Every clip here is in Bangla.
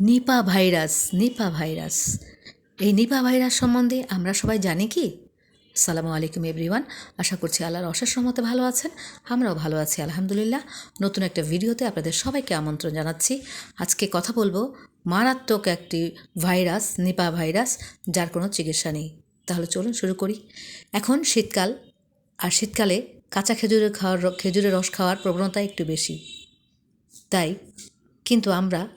Nipah virus Nipah virus. এই নিপা ভাইরাস সম্বন্ধে আমরা সবাই জানি কি? সালামু আলাইকুম, এভরিওয়ান। আশা করছি আল্লাহর অশেষ রহমতে ভালো আছেন। আমরাও ভালো আছি, আলহামদুলিল্লাহ। নতুন একটা ভিডিওতে আপনাদের সবাইকে আমন্ত্রণ জানাচ্ছি। আজকে কথা বলব মারাত্মক একটি ভাইরাস, নিপা ভাইরাস, যার কোনো চিকিৎসা নেই। তাহলে চলুন শুরু করি। এখন শীতকাল, আর শীতকালে কাঁচা খেজুরের খাওয়ার খেজুরের রস খাওয়ার প্রবণতা একটু বেশি। তাই কিন্তু আমরা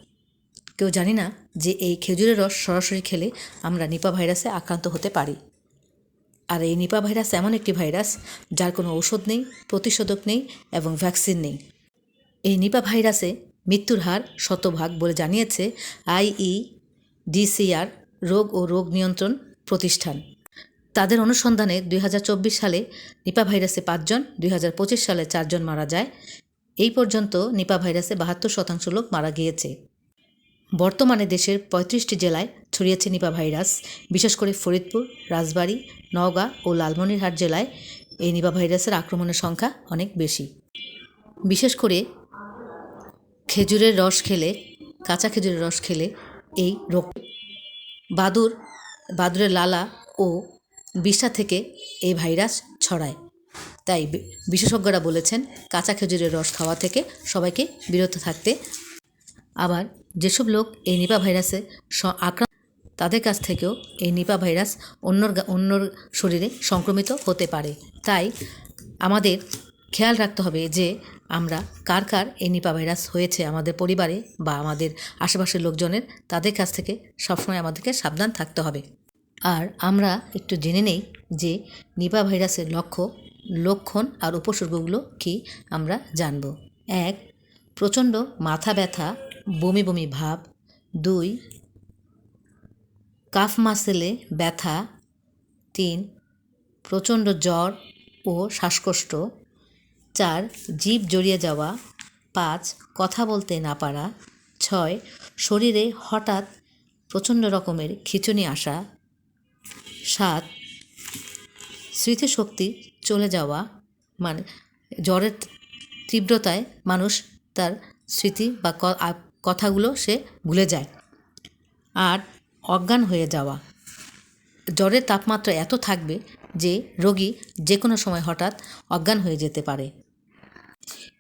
কেউ জানি না যে এই খেজুরের রস সরাসরি খেলে আমরা নিপা ভাইরাসে আক্রান্ত হতে পারি। আর এই নিপা ভাইরাস এমন একটি ভাইরাস যার কোনো ঔষধ নেই, প্রতিষেধক নেই এবং ভ্যাকসিন নেই। এই নিপা ভাইরাসে মৃত্যুর হার শতভাগ বলে জানিয়েছে আইই ডিসিআর রোগ ও রোগ নিয়ন্ত্রণ প্রতিষ্ঠান। তাদের অনুসন্ধানে দুই হাজার চব্বিশ সালে নিপা ভাইরাসে পাঁচজন, দুই হাজার পঁচিশ সালে চারজন মারা যায়। এই পর্যন্ত নিপা ভাইরাসে বাহাত্তর শতাংশ লোক মারা গিয়েছে। বর্তমানে দেশের পঁয়ত্রিশটি জেলায় ছড়িয়েছে নিপা ভাইরাস। বিশেষ করে ফরিদপুর, রাজবাড়ী, নওগাঁ ও লালমনিরহাট জেলায় এই নিপা ভাইরাসের আক্রমণের সংখ্যা অনেক বেশি। বিশেষ করে খেজুরের রস খেলে, কাঁচা খেজুরের রস খেলে এই রোগ বাদুর, বাদুরের লালা ও বিষ্ঠা থেকে এই ভাইরাস ছড়ায়। তাই বিশেষজ্ঞরা বলেছেন, কাঁচা খেজুরের রস খাওয়া থেকে সবাইকে বিরত থাকতে আবার যেসব লোক এই নিপা ভাইরাসে আক্রান্ত, তাদের কাছ থেকেও এই নিপা ভাইরাস অন্যর অন্যর শরীরে সংক্রমিত হতে পারে। তাই আমাদের খেয়াল রাখতে হবে যে আমরা কার কার এই নিপা ভাইরাস হয়েছে আমাদের পরিবারে বা আমাদের আশেপাশের লোকজনের, তাদের কাছ থেকে সবসময় আমাদেরকে সাবধান থাকতে হবে। আর আমরা একটু জেনে নেই যে নিপা ভাইরাসের লক্ষ্য, লক্ষণ আর উপসর্গগুলো কি আমরা জানব। এক, প্রচণ্ড মাথা ব্যথা বমি বমি ভাব। দুই, কাফ মাসেলে ব্যথা। তিন, প্রচণ্ড জ্বর ও শ্বাসকষ্ট। চার জীব জড়িয়ে যাওয়া। পাঁচ, কথা বলতে না পারা। ছয়, শরীরে হঠাৎ প্রচণ্ড রকমের খিঁচুনি আসা। সাত, স্মৃতিশক্তি চলে যাওয়া। মানে জ্বরের তীব্রতায় মানুষ তার স্মৃতি বা কথাগুলো সে ভুলে যায়। আর অজ্ঞান হয়ে যাওয়া। জ্বরের তাপমাত্রা এত থাকবে যে রোগী যে কোনো সময় হঠাৎ অজ্ঞান হয়ে যেতে পারে।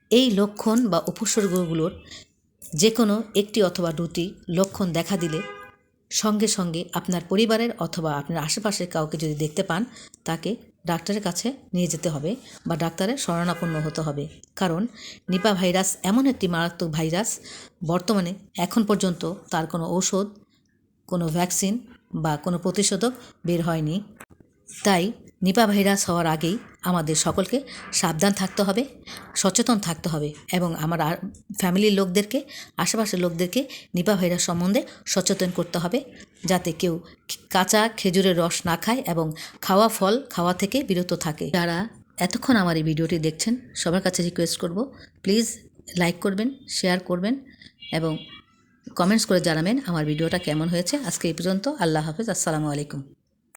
এই লক্ষণ বা উপসর্গগুলোর যে কোনো একটি অথবা দুটি লক্ষণ দেখা দিলে সঙ্গে সঙ্গে আপনার পরিবারের অথবা আপনার আশেপাশের কাউকে যদি দেখতে পান, তাকে ডাক্তারের কাছে নিয়ে যেতে হবে বা ডাক্তারের শরণাপন্ন হতে হবে। কারণ নিপা ভাইরাস এমন একটি মারাত্মক ভাইরাস, বর্তমানে এখন পর্যন্ত তার কোনো ঔষধ, কোনো ভ্যাকসিন বা কোনো প্রতিষেধক বের হয়নি। তাই নিপা ভাইরাস হওয়ার আগেই আমাদের সকলকে সাবধান থাকতে হবে, সচেতন থাকতে হবে এবং আমার ফ্যামিলির লোকদেরকে, আশেপাশের লোকদেরকে, নিপা ভাইরাস সম্বন্ধে সচেতন করতে হবে যাতে কেউ কাঁচা খেজুরের রস না খায় এবং খাওয়া ফল খাওয়া থেকে বিরত থাকে। যারা এতক্ষণ আমার এই ভিডিওটি দেখছেন, সবার কাছে রিকোয়েস্ট করব প্লিজ লাইক করবেন শেয়ার করবেন এবং কমেন্টস করে জানাবেন আমার ভিডিওটা কেমন হয়েছে। আজকে এই পর্যন্ত, আল্লাহ হাফেজ, আসসালামু আলাইকুম।